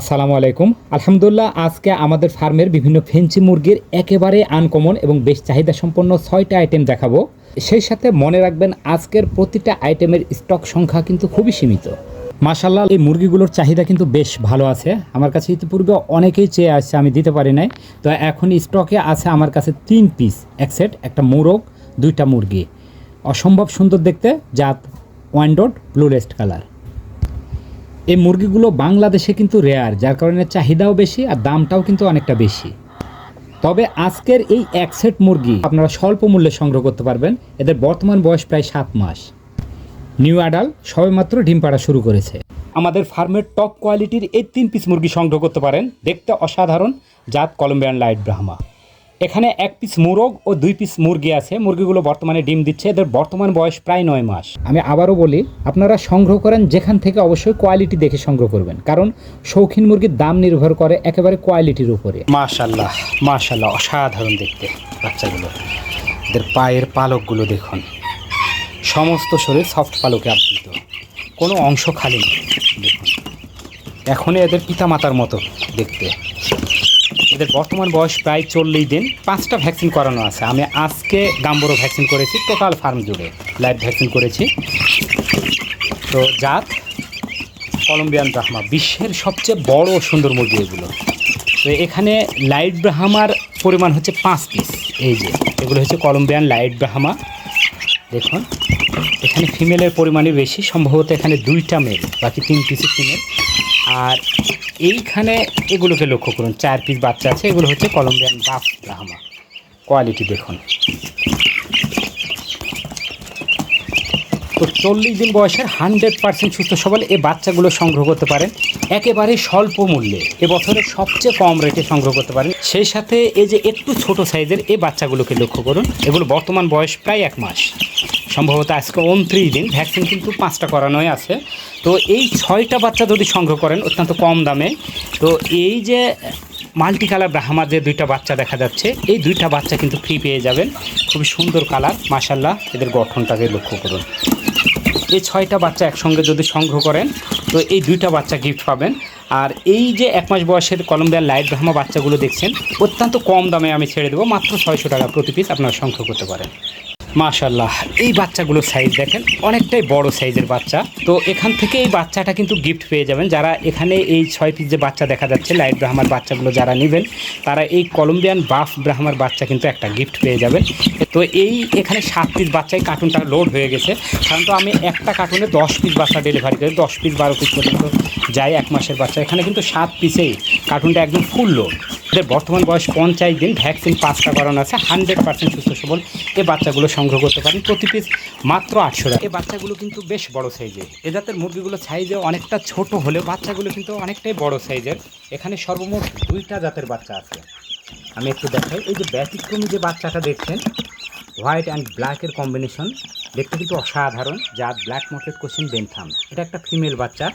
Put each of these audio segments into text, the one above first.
আসসালামু আলাইকুম। আলহামদুলিল্লাহ, আজকে আমাদের ফার্মের বিভিন্ন ফেন্সি মুরগির একেবারে আনকমন এবং বেশ চাহিদা সম্পন্ন ছয়টা আইটেম দেখাবো। সেই সাথে মনে রাখবেন, আজকের প্রতিটা আইটেমের স্টক সংখ্যা কিন্তু খুবই সীমিত। মাশাল্লাহ এই মুরগিগুলোর চাহিদা কিন্তু বেশ ভালো আছে। আমার কাছে ইতিপূর্বে অনেকেই চেয়ে আসছে, আমি দিতে পারি নাই। তো এখন স্টকে আছে আমার কাছে তিন পিস এক সেট একটা মোরগ, দুইটা মুরগি। অসম্ভব সুন্দর দেখতে, জাত ওয়ান্ডোড ব্লু রেস্ট কালার এই মুরগিগুলো বাংলাদেশে কিন্তু রেয়ার যার কারণে চাহিদাও বেশি আর দামটাও কিন্তু অনেকটা বেশি। তবে আজকের এই এক সেট মুরগি আপনারা স্বল্প মূল্যে সংগ্রহ করতে পারবেন। এদের বর্তমান বয়স প্রায় সাত মাস। নিউ আডাল সবেমাত্র ডিম পাড়া শুরু করেছে। আমাদের ফার্মের টপ কোয়ালিটির এই তিন পিস মুরগি সংগ্রহ করতে পারেন। দেখতে অসাধারণ। জাত কলম্বিয়ান লাইট ব্রাহ্মা এখানে এক পিস মুরগ ও দুই পিস মুরগি আছে। মুরগিগুলো বর্তমানে ডিম দিচ্ছে। এদের বর্তমান বয়স প্রায় নয় মাস। আমি আবারও বলি, আপনারা সংগ্রহ করেন যেখান থেকে অবশ্যই কোয়ালিটি দেখে সংগ্রহ করবেন। কারণ শৌখিন মুরগির দাম নির্ভর করে একেবারে কোয়ালিটির উপরে। মাশাল্লাহ মাশাল্লাহ অসাধারণ দেখতে বাচ্চাগুলো। এদের পায়ের পালকগুলো দেখুন। সমস্ত শরীর সফট পালকে আবৃত। কোনো অংশ খালি নেই। দেখুন। এখনই এদের পিতামাতার মতো দেখতে। এদের বর্তমান বয়স প্রায় চল্লিশ দিন। পাঁচটা ভ্যাকসিন করানো আছে। আমি আজকে গাম্বরো ভ্যাকসিন করেছি, টোটাল ফার্ম জুড়ে লাইভ ভ্যাকসিন করেছি। তো জাত কলম্বিয়ান ব্রাহ্মা, বিশ্বের সবচেয়ে বড় সুন্দর মুরগি এগুলো। তো এখানে লাইট ব্রাহ্মার পরিমাণ হচ্ছে পাঁচ পিস এই যে, এগুলো হচ্ছে কলম্বিয়ান লাইট ব্রাহ্মা। দেখুন, এখানে ফিমেলের পরিমাণই বেশি, সম্ভবত এখানে দুইটা মেল বাকি তিন পিসই ফিমেল আর এইখানে এগুলোকে লক্ষ্য করুন। চার পিস বাচ্চা আছে, এগুলো হচ্ছে কলম্বিয়ান বাফ ব্রাহ্মা। কোয়ালিটি দেখুন তো চল্লিশ দিন বয়সের হান্ড্রেড পার্সেন্ট সুস্থ সবল এই বাচ্চাগুলো সংগ্রহ করতে পারেন। একেবারে স্বল্প মূল্যে এবছরের সবচেয়ে কম রেটে সংগ্রহ করতে পারেন। সেই সাথে এই যে একটু ছোট সাইজের এই বাচ্চাগুলোকে লক্ষ্য করুন। এগুলো বর্তমান বয়স প্রায় এক মাস। সম্ভবত আজকে উনত্রিশ দিন ভ্যাকসিন কিন্তু পাঁচটা করানোই আছে। তো এই ছয়টা বাচ্চা যদি সংগ্রহ করেন, অত্যন্ত কম দামে, তো এই যে মাল্টি কালার ব্রাহ্মার যে দুইটা বাচ্চা দেখা যাচ্ছে, এই দুইটা বাচ্চা কিন্তু ফ্রি পেয়ে যাবেন। খুবই সুন্দর কালার মাসাল্লাহ এদের গঠনটাকে লক্ষ্য করুন। এই ছয়টা বাচ্চা একসঙ্গে যদি সংগ্রহ করেন, তো এই দুইটা বাচ্চা গিফট পাবেন। আর এই যে এক মাস বয়সের কলম্বিয়ার লাইট ব্রাহ্মা বাচ্চাগুলো দেখছেন, অত্যন্ত কম দামে আমি ছেড়ে দেবো, মাত্র ছয়শো টাকা প্রতি পিস আপনারা সংগ্রহ করতে পারেন। মাশাল্লাহ এই বাচ্চাগুলোর সাইজ দেখেন, অনেকটাই বড় সাইজের বাচ্চা। তো এখান থেকে এই বাচ্চাটা কিন্তু গিফট পেয়ে যাবেন। যারা এখানে এই ছয় পিস যে বাচ্চা দেখা যাচ্ছে লাইট ব্রাহ্মার বাচ্চাগুলো যারা নেবেন, তারা এই কলম্বিয়ান বাফ ব্রাহ্মার বাচ্চা কিন্তু একটা গিফট পেয়ে যাবেন। তো এই এখানে সাত পিস বাচ্চাই কার্টুনটা লোড হয়ে গেছে। কারণ তো আমি একটা কার্টুনে দশ পিস বাচ্চা ডেলিভারি করি, দশ পিস বারো পিস পর্যন্ত যাই এক মাসের বাচ্চা। এখানে কিন্তু সাত পিসেই কার্টুনটা একদম ফুল লোড এদের বর্তমান বয়স পঞ্চাশ দিন ভ্যাকসিন পাঁচটা করানো আছে হান্ড্রেড পার্সেন্ট সুস্থ সবল। এই বাচ্চাগুলো সংগ্রহ করতে পারেন, প্রতি পিস মাত্র আটশো টাকা। এই বাচ্চাগুলো কিন্তু বেশ বড় সাইজের এ জাতের মুরগিগুলো সাইজে অনেকটা ছোট হলেও বাচ্চাগুলো কিন্তু অনেকটাই বড় সাইজের এখানে সর্বমোট দুইটা জাতের বাচ্চা আছে। আমি একটু দেখাই, এই যে ব্যতিক্রমী যে বাচ্চাটা দেখছেন হোয়াইট অ্যান্ড ব্ল্যাকের কম্বিনেশন দেখতে কিন্তু অসাধারণ। যা ব্ল্যাক মটেড কোশ্চেন বেনথাম এটা একটা ফিমেল বাচ্চা।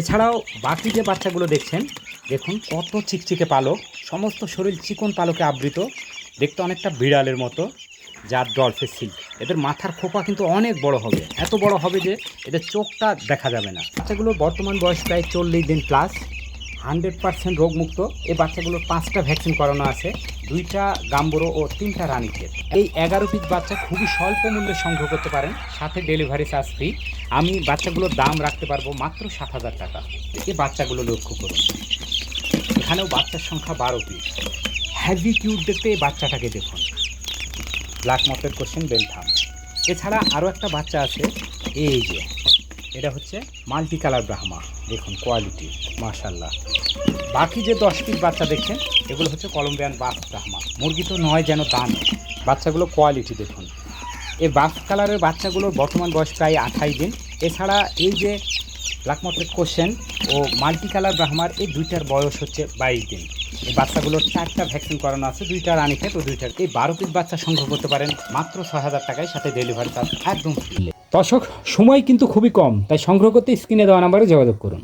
এছাড়াও বাকি যে বাচ্চাগুলো দেখছেন, দেখুন কত চিকচিকে পালক। সমস্ত শরীর চিকন পালকে আবৃত, দেখতে অনেকটা বিড়ালের মতো, যার ডলফে সিল্ক এদের মাথার খোপা কিন্তু অনেক বড় হবে। এত বড় হবে যে এদের চোখটা দেখা যাবে না। বাচ্চাগুলো বর্তমান বয়স প্রায় চল্লিশ দিন প্লাস হান্ড্রেড পার্সেন্ট রোগমুক্ত। এই বাচ্চাগুলোর পাঁচটা ভ্যাকসিন করানো আছে, দুইটা গাম্বুরো ও তিনটা রানীক্ষেত। এই এগারো পিস বাচ্চা খুবই স্বল্প মূল্যে সংগ্রহ করতে পারেন, সাথে ডেলিভারি চার্জ ফ্রি আমি বাচ্চাগুলোর দাম রাখতে পারব মাত্র সাত হাজার টাকা। এই বাচ্চাগুলো লক্ষ্য করুন। এখানেও বাচ্চার সংখ্যা বারো পিস হ্যাভি কিউট দেখতে এই বাচ্চাটাকে দেখুন। ব্ল্যাক মটের কোশ্চেন বেলথাম এছাড়া আরও একটা বাচ্চা আছে, এই যে, এটা হচ্ছে মাল্টি কালার ব্রাহ্মা দেখুন কোয়ালিটি মাশাল্লাহ বাকি যে দশ পিস বাচ্চা দেখছেন, এগুলো হচ্ছে কলম্বিয়ান বাফ ব্রাহ্মা মুরগি তো নয়, যেন দান বাচ্চাগুলো কোয়ালিটি দেখুন। এই বাফ কালারের বাচ্চাগুলোর বর্তমান বয়স প্রায় আঠাই দিন। এছাড়া এই যে ব্ল্যাক মটের কোশ্চেন ও মাল্টিকালার ব্রাহ্মার এই দুইটার বয়স হচ্ছে বাইশ দিন। এই বাচ্চাগুলোর চারটা ভ্যাকসিন করানো আছে, দুইটা রানিক্ষেত ও দুইটার। এই বারো পিস বাচ্চা সংগ্রহ করতে পারেন মাত্র ছয় হাজার টাকায়, সাথে ডেলিভারি চার্জ একদম ফ্রি দর্শক, সময় কিন্তু খুবই কম, তাই সংগ্রহ করতে স্ক্রিনে দেওয়া নাম্বারে যোগাযোগ করুন।